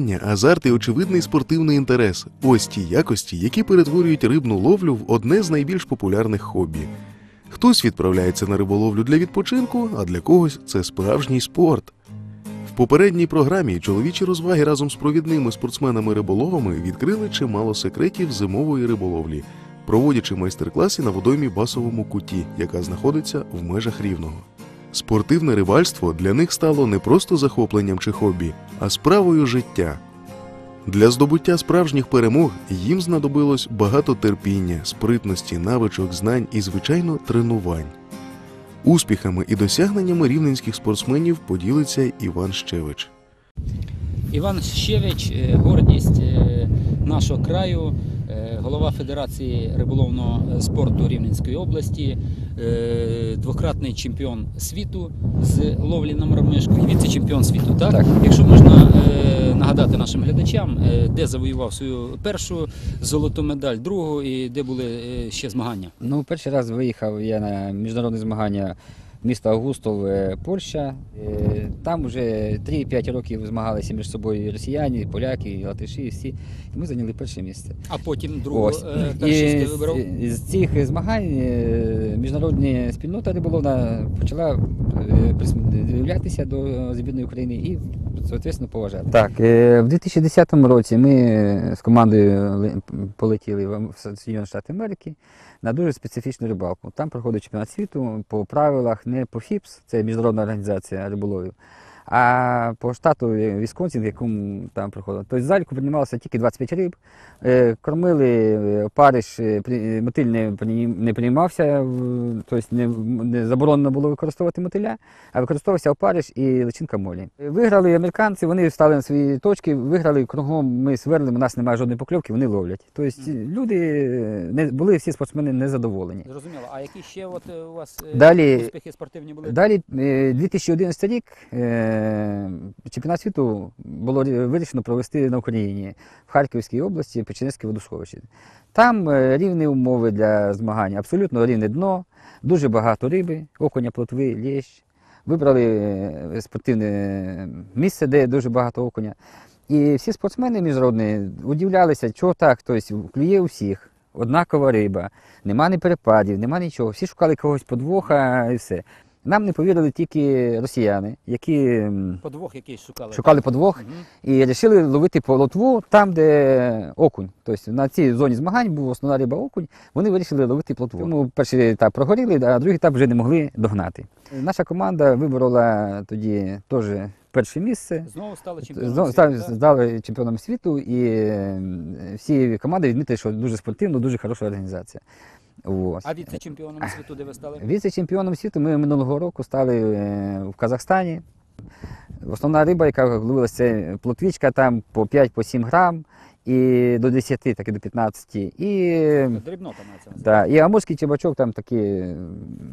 змагання, азарт і очевидний спортивний інтерес ось ті якості, які перетворюють рибну ловлю в одне з найбільш популярних хобі. Хтось відправляється на риболовлю для відпочинку, а для когось це справжній спорт. В попередній програмі чоловічі розваги разом з провідними спортсменами-риболовами відкрили чимало секретів зимової риболовлі, проводячи майстер-класи на водоймі Басовому куті, яка знаходиться в межах рівного. Спортивне рибальство для них стало не просто захопленням чи хобі, а справою життя. Для здобуття справжніх перемог їм знадобилось багато терпіння, спритності, навичок, знань і, звичайно, тренувань. Успіхами і досягненнями рівненських спортсменів поділиться Іван Щевич. Іван Щевич, е, гордість е, нашого краю, голова Федерації риболовного спорту Рівненської області, е, двократний чемпіон світу з ловлі на мармишку і віце-чемпіон світу. Так? Так. Якщо можна е, нагадати нашим глядачам, е, де завоював свою першу золоту медаль, другу і де були ще змагання. Ну, перший раз виїхав я на міжнародне змагання місто Августов, Польща. Е, Там вже 3-5 років змагалися між собою і росіяни, і поляки, і латиші, і всі. І ми зайняли перше місце. А потім другу е, першість з, вибрав. з цих змагань е, міжнародна спільнота риболовна почала придивлятися до збірної України і, соответственно, поважати. Так, е, в 2010 році ми з командою ли- полетіли в в Штати Америки на дуже специфічну рибалку. Там проходить чемпіонат світу по правилах не по ФІПС, це міжнародна організація риболовів, а по штату Вісконсін, в якому там проходило. Тобто зальку приймалося тільки 25 риб, Е, Кормили е, париж, е, мотиль не, не приймався, тобто не, не заборонено було використовувати мотиля, а використовувався опариш і личинка молі. Виграли американці, вони встали на свої точки, виграли кругом, ми сверлимо, у нас немає жодної покльовки, вони ловлять. Тобто люди не, були всі спортсмени незадоволені. Зрозуміло. А які ще от у вас Далі- успіхи спортивні були? Далі, е, 2011 рік, чемпіонат світу було вирішено провести на Україні в Харківській області Печенецьке водосховище. Там е, рівні умови для змагань, абсолютно рівне дно, дуже багато риби, окуня, плотви, лещ. Вибрали е, спортивне місце, де дуже багато окуня. І всі спортсмени міжнародні удивлялися, чого так, тобто клює у всіх, однакова риба, нема ні перепадів, нема нічого. Всі шукали когось подвоха і все. Нам не повірили тільки росіяни, які Подвох якийсь шукали. шукали подвох Мгм. і вирішили ловити плотву там, де окунь. Тобто на цій зоні змагань був основна риба окунь, вони вирішили ловити плотву. Тому перший етап прогоріли, а другий етап вже не могли догнати. Наша команда виборола тоді теж перше місце. Знову стали чемпіонами. Знову світу, стали чемпіоном світу, і всі команди відмітили, що дуже спортивно, дуже хороша організація. Ось. А віце-чемпіоном світу, де ви стали? Віце-чемпіоном світу ми минулого року стали е, в Казахстані. Основна риба, яка ловилася, це плотвічка там по 5-7 грам і до 10, так і до 15. І, Дрібнота мається. да, і амурський чебачок там такі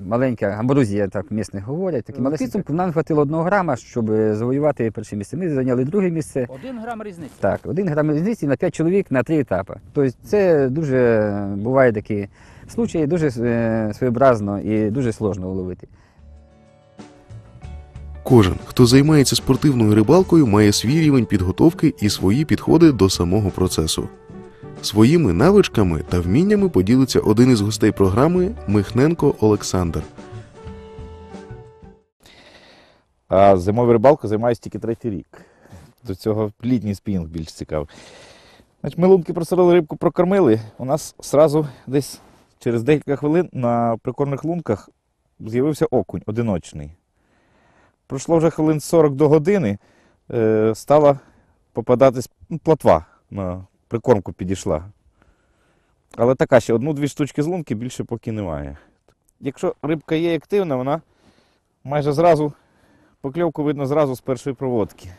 маленька, амбрузія, так місних говорять. Такі маленькі. Підсумку нам хватило одного грама, щоб завоювати перше місце. Ми зайняли друге місце. Один грам різниці. Так, один грам різниці на 5 чоловік на 3 етапи. Тобто це дуже буває такі случаї, дуже е, своєобразно і дуже сложно уловити. Кожен, хто займається спортивною рибалкою, має свій рівень підготовки і свої підходи до самого процесу. Своїми навичками та вміннями поділиться один із гостей програми Михненко Олександр. А зимовою рибалкою займаюся тільки третій рік. До цього літній спінінг більш цікавий. Значить, ми лунки просорили рибку прокормили. У нас одразу десь через декілька хвилин на прикормних лунках з'явився окунь одиночний. Пройшло вже хвилин 40 до години, е, стала попадатись ну, плотва на прикормку підійшла. Але така ще одну-дві штучки з лунки більше поки немає. Якщо рибка є активна, вона майже зразу Покльовку видно зразу з першої проводки.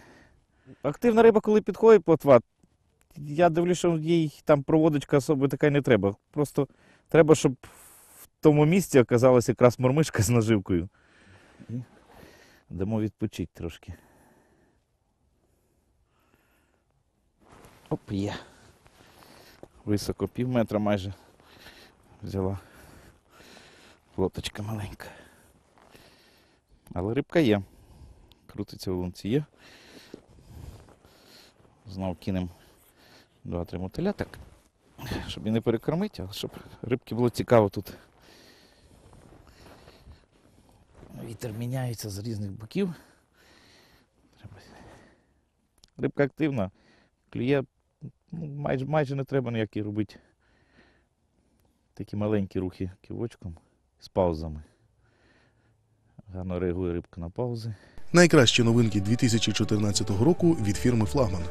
Активна риба, коли підходить плотва, я дивлюся, що їй там проводочка особи така не треба. Просто треба, щоб в тому місці оказалася якраз мормишка з наживкою. І дамо відпочити трошки. Оп, є. Високо, пів метра майже взяла. Лоточка маленька. Але рибка є. Крутиться в лунці є. Знову кинемо два-три мотиля, так, щоб і не перекормити, а щоб рибки було цікаво тут. Вітер міняється з різних боків. Рибка активна, клює, ну, майже, майже не треба ніякі робити такі маленькі рухи ківочком з паузами. Гарно реагує рибка на паузи. Найкращі новинки 2014 року від фірми Флагман.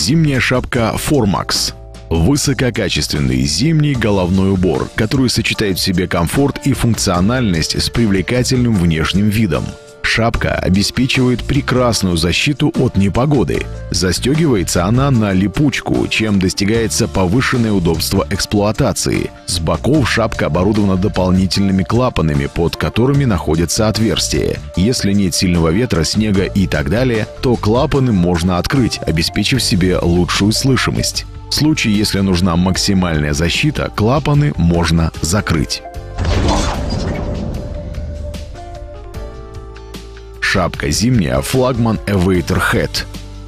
Зимняя шапка Formax. Высококачественный зимний головной убор, который сочетает в себе комфорт и функциональность с привлекательным внешним видом. Шапка обеспечивает прекрасную защиту от непогоды. Застегивается она на липучку, чем достигается повышенное удобство эксплуатации. С боков шапка оборудована дополнительными клапанами, под которыми находятся отверстия. Если нет сильного ветра, снега и так далее, то клапаны можно открыть, обеспечив себе лучшую слышимость. В случае, если нужна максимальная защита, клапаны можно закрыть. Шапка зимняя флагман Evator Hat.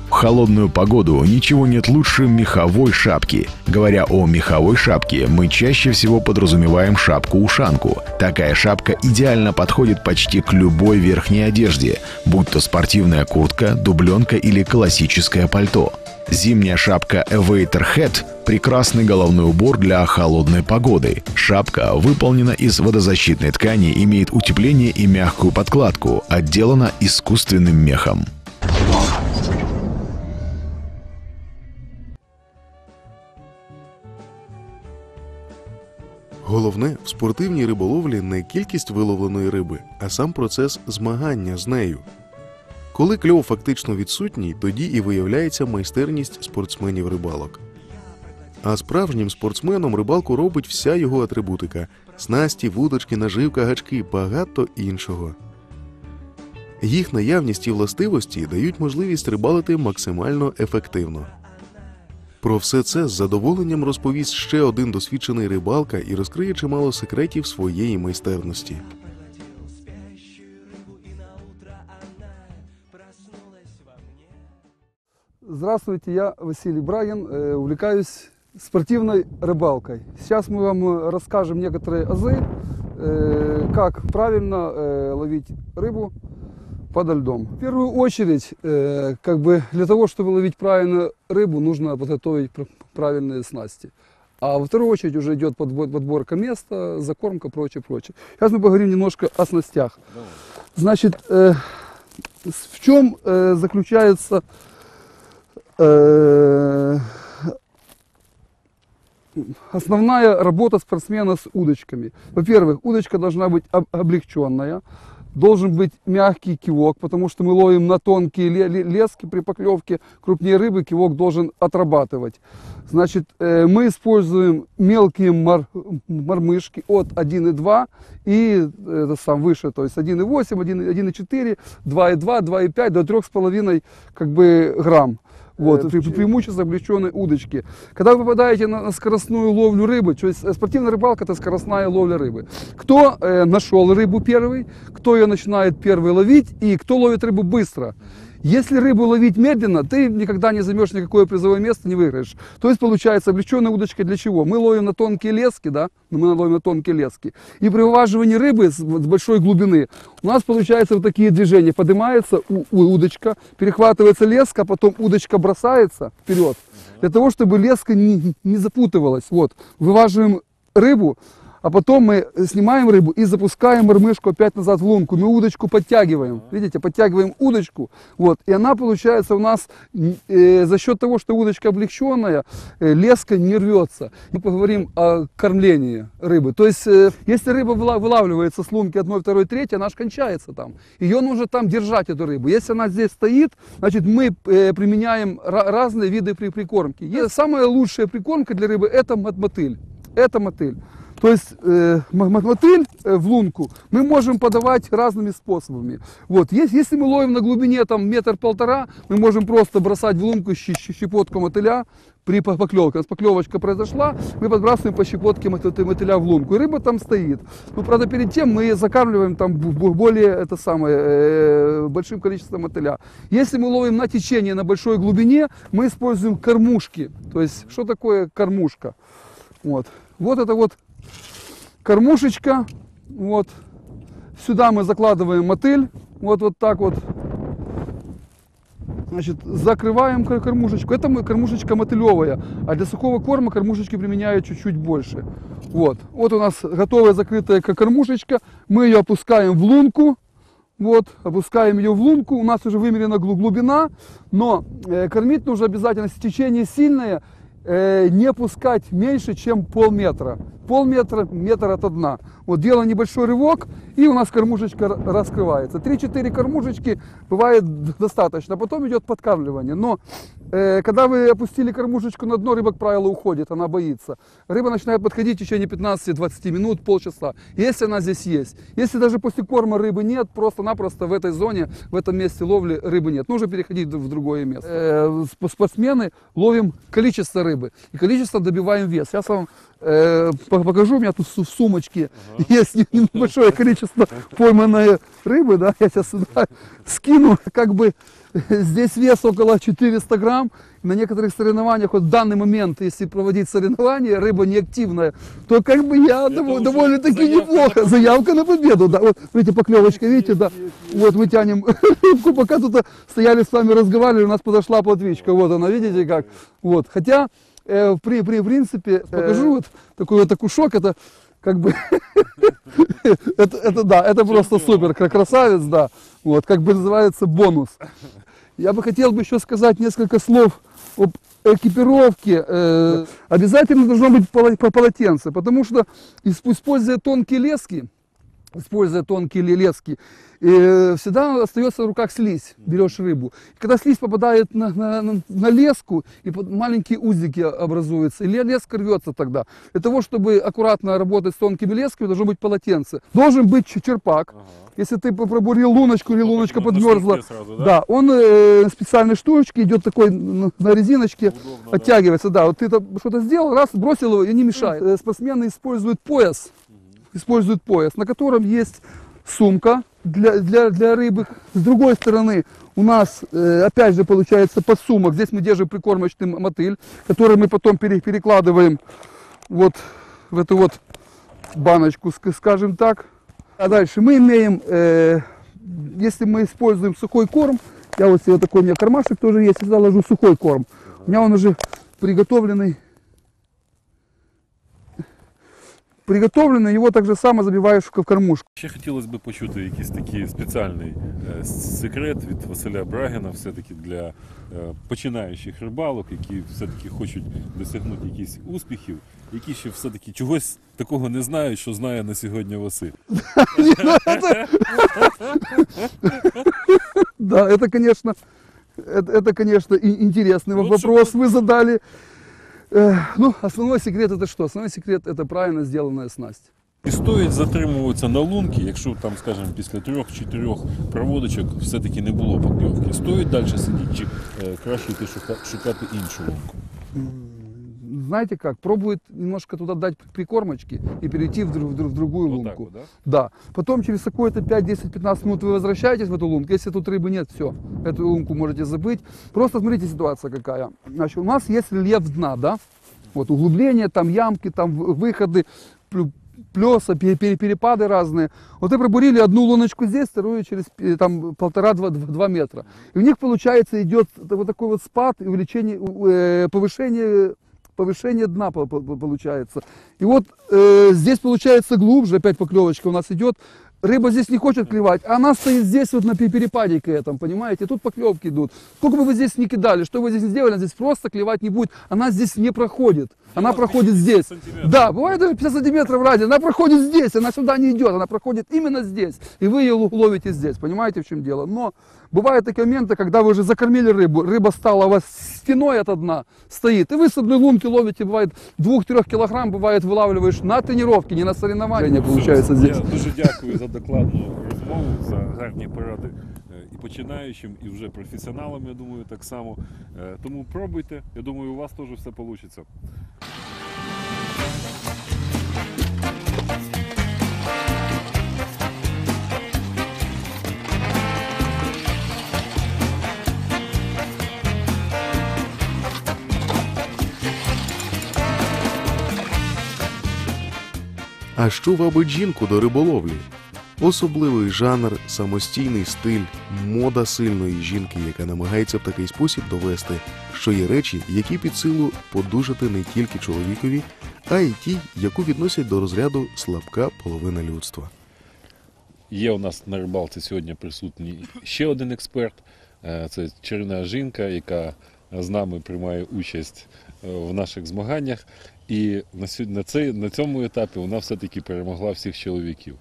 В холодную погоду ничего нет лучше меховой шапки. Говоря о меховой шапке, мы чаще всего подразумеваем шапку-ушанку. Такая шапка идеально подходит почти к любой верхней одежде, будь то спортивная куртка, дубленка или классическое пальто. Зимняя шапка Evator Hat – прекрасный головной убор для холодной погоды. Шапка выполнена из водозащитной ткани, имеет утепление и мягкую подкладку, отделана искусственным мехом. Головне в спортивній риболовлі не кількість виловленої риби, а сам процес змагання з нею. Коли кльов фактично відсутній, тоді і виявляється майстерність спортсменів рибалок. А справжнім спортсменом рибалку робить вся його атрибутика: снасті, вудочки, наживка, гачки, багато іншого. Їх наявність і властивості дають можливість рибалити максимально ефективно. Про все це з задоволенням розповість ще один досвідчений рибалка і розкриє чимало секретів своєї майстерності. Здравствуйте, я Василий Брагин, э, увлекаюсь спортивной рыбалкой. Сейчас мы вам э, расскажем некоторые азы, э, как правильно ловить рыбу подо льдом. В первую очередь, как бы для того, чтобы ловить правильно рыбу, нужно подготовить пр- правильные снасти. А во вторую очередь уже идет подбор- подборка места, закормка, прочее, прочее. Сейчас мы поговорим немножко о снастях. Значит, в чем заключается основная работа спортсмена с удочками. Во-первых, удочка должна быть об- облегченная, должен быть мягкий кивок, потому что мы ловим на тонкие ле- ле- лески при поклевке крупнее рыбы, кивок должен отрабатывать. Значит, э, мы используем мелкие мор- мормышки от 1,2 и э, это сам выше, то есть 1,8, 1, 1,4, 2,2, 2,5 до 3,5 как бы грамм. Вот, пре- преимущество облегченной удочки. Когда вы попадаете на, на скоростную ловлю рыбы, то есть э, спортивная рыбалка это скоростная ловля рыбы. Кто э, нашел рыбу первый, кто ее начинает первый ловить и кто ловит рыбу быстро. Если рыбу ловить медленно, ты никогда не займешь никакое призовое место, не выиграешь. То есть получается облегченная удочка для чего? Мы ловим на тонкие лески, да, мы ловим на тонкие лески. И при вываживании рыбы с, с большой глубины у нас получается вот такие движения. Поднимается у- у- удочка, перехватывается леска, потом удочка бросается вперед. Для того, чтобы леска не, не запутывалась. Вот, вываживаем рыбу, а потом мы снимаем рыбу и запускаем мормышку опять назад в лунку. Мы удочку подтягиваем. Видите, подтягиваем удочку. Вот, и она получается у нас э, за счет того, что удочка облегченная, э, леска не рвется. Мы поговорим о кормлении рыбы. То есть, э, если рыба выла- вылавливается с лунки 1, 2, 3, она же кончается там. Ее нужно там держать, эту рыбу. Если она здесь стоит, значит, мы э, применяем ра- разные виды при- прикормки. Самая лучшая прикормка для рыбы – это мот- мотыль. Это мотыль. То есть э, мотыль э, в лунку мы можем подавать разными способами. Вот, если мы ловим на глубине там метр-полтора, мы можем просто бросать в лунку щепотку мотыля при по- поклевке. У нас поклевочка произошла, мы подбрасываем по щепотке мот- моты- мотыля в лунку, и рыба там стоит. Ну, правда, перед тем мы закармливаем там более это самое, э, большим количеством мотыля. Если мы ловим на течение на большой глубине, мы используем кормушки. То есть, что такое кормушка? Вот, вот это вот кормушечка, вот. Сюда мы закладываем мотыль, вот, вот так вот. Значит, закрываем кор- кормушечку. Это кормушечка мотылевая, а для сухого корма кормушечки применяют чуть-чуть больше. Вот. Вот у нас готовая закрытая ко- кормушечка. Мы ее опускаем в лунку. Вот, опускаем ее в лунку. У нас уже вымерена глу- глубина, но э, кормить нужно обязательно, течение сильное, э, не пускать меньше, чем полметра. Полметра, метр от дна. Вот делаем небольшой рывок, и у нас кормушечка раскрывается. 3-4 кормушечки бывает достаточно. Потом идет подкармливание. Но э, когда вы опустили кормушечку на дно, рыба, как правило, уходит, она боится. Рыба начинает подходить в течение 15-20 минут, полчаса, если она здесь есть. Если даже после корма рыбы нет, просто-напросто в этой зоне, в этом месте ловли рыбы нет. Нужно переходить в другое место. Э, сп- спортсмены ловим количество рыбы и количество добиваем вес. Сейчас вам э, покажу, у меня тут в сумочке есть не- небольшое количество пойманной рыбы, да, я сейчас сюда скину, как бы здесь вес около 400 грамм, на некоторых соревнованиях, вот в данный момент, если проводить соревнования, рыба неактивная, то как бы я довольно-таки неплохо, заявка на победу, да, вот, видите, поклевочка, видите, да, вот мы тянем рыбку, пока тут стояли с вами разговаривали, у нас подошла плотвичка, вот она, видите как, вот, хотя, э, при, при принципе, покажу вот такой вот окушок, это как бы, это, это да, это просто супер, кра- красавец, да, вот, как бы называется бонус. Я бы хотел бы еще сказать несколько слов об экипировке. Э, обязательно должно быть поло- по- полотенце, потому что исп- используя тонкие лески, используя тонкие ле- лески, э, всегда остается в руках слизь, берешь рыбу. И когда слизь попадает на, на- на- леску, и маленькие узлики образуются, и ле- леска рвется тогда. Для того, чтобы аккуратно работать с тонкими лесками, должно быть полотенце. Должен быть черпак. Если ты пробурил луночку или луночка на- на подмерзла, сразу, да? да, он э, специальной штучки идет такой на, на резиночке, оттягивается. Да, вот ты что-то сделал, раз, бросил его и не мешает. Э, Спортсмены используют пояс, используют пояс, на котором есть сумка для, для, для рыбы. С другой стороны, у нас, э, опять же, получается подсумок. Здесь мы держим прикормочный мотыль, который мы потом пере- перекладываем вот в эту вот баночку, ск- скажем так. А дальше мы имеем, э, если мы используем сухой корм, я вот себе такой у меня кармашек тоже есть, сюда ложу сухой корм. У меня он уже приготовленный. Приготовленный, его так же само забиваєш в кормушку. Ще хотілося б почути якийсь такий спеціальний е, секрет від Василя Брагіна, все-таки для е, починаючих рибалок, які все-таки хочуть досягнути якихось успіхів, які ще все-таки чогось такого не знають, що знає на сьогодні Василь. Да, это, конечно, это, это, конечно, и- интересный Вот вопрос вы задали. Э, Ну, основной секрет это что? Основной секрет это правильно сделанная снасть. І стоїть затримуватися на лунки, якщо там, скажімо, після трьох-чотирьох проводочок все-таки не було покльовки. Стоїть далі сидіти, чи е, краще йти шука- шукати іншу лунку. Знаете как, пробует немножко туда дать прикормочки и перейти в, друг- в в другую Вот лунку. вот, Да. Потом через какое-то 5-10-15 минут вы возвращаетесь в эту лунку. Если тут рыбы нет, все, эту лунку можете забыть. Просто смотрите ситуация какая. Значит, у нас есть рельеф дна, да? Вот углубления, там ямки, там выходы, плеса, пере- пере- перепады разные. Вот вы пробурили одну луночку здесь, вторую через там полтора-два два метра. И у них получается идет вот такой вот спад и увеличение, э, повышение повышение дна по- по- по- получается. И вот э, здесь получается глубже, опять поклевочка у нас идет. Рыба здесь не хочет клевать, а она стоит здесь вот на пе- перепадике этом, понимаете? Тут поклевки идут. Сколько бы вы здесь ни кидали, что вы здесь не сделали, она здесь просто клевать не будет. Она здесь не проходит. Она проходит здесь. Да, бывает даже 50 сантиметров ради. Она проходит здесь, она сюда не идет, она проходит именно здесь. И вы ее ловите здесь, понимаете, в чем дело? Но Бывают такие моменты, когда вы уже закормили рыбу, рыба стала у вас стеной от дна стоит, и вы с одной лунки ловите, бывает 2-3 килограмм, бывает вылавливаешь на тренировке, не на соревновании, получается здесь. Я дуже дякую за докладну розмову, за гарні поради е, і починаючим, і вже професіоналам, я думаю, так само. Е, Тому пробуйте. Я думаю, у вас теж все вийде. А що вабить жінку до риболовлі? Особливий жанр, самостійний стиль, мода сильної жінки, яка намагається в такий спосіб довести, що є речі, які під силу подужати не тільки чоловікові, а й ті, яку відносять до розряду слабка половина людства. Є у нас на рибалці сьогодні присутній ще один експерт. Е, Це чарівна жінка, яка з нами приймає участь е, в наших змаганнях. І на, цей, на цьому етапі вона все-таки перемогла всіх чоловіків.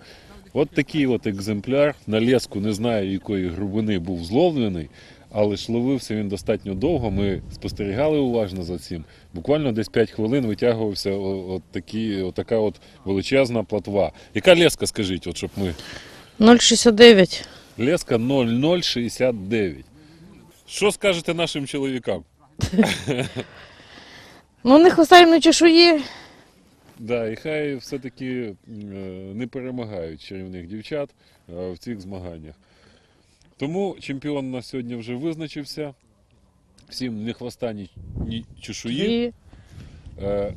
От такий от екземпляр на леску не знаю, якої грубини був зловлений, але ж ловився він достатньо довго. Ми спостерігали уважно за цим. Буквально десь 5 хвилин витягувався от такі, от така от величезна платва. Яка леска, скажіть, от щоб ми 0,69. Леска 0069. Що скажете нашим чоловікам? Ну, не хвостаємо на чешуї. Да, і хай все-таки м, е, не перемагають чарівних дівчат е, в цих змаганнях. Тому чемпіон на сьогодні вже визначився. Всім ні хвоста, ні, ні чешуї. І Е,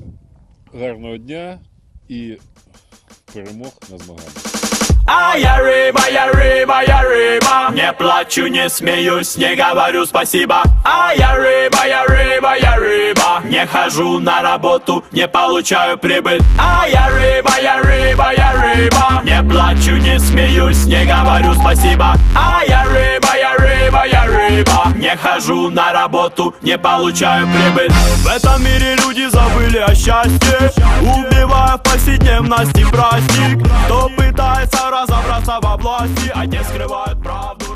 Гарного дня і перемог на змаганнях. А я рыба, я рыба, я рыба Не плачу, не смеюсь, не говорю спасибо. А я рыба, я рыба, я рыба. Не хожу на работу, не получаю прибыль. А я рыба, я рыба, я рыба. Не плачу, не смеюсь, не говорю спасибо. А я рыба, я рыба, я рыба Не хожу на работу, не получаю прибыль. В этом мире люди забыли о счастье Убивая в повседневности праздник. Кто пытается разобраться во власти, а те скрывают правду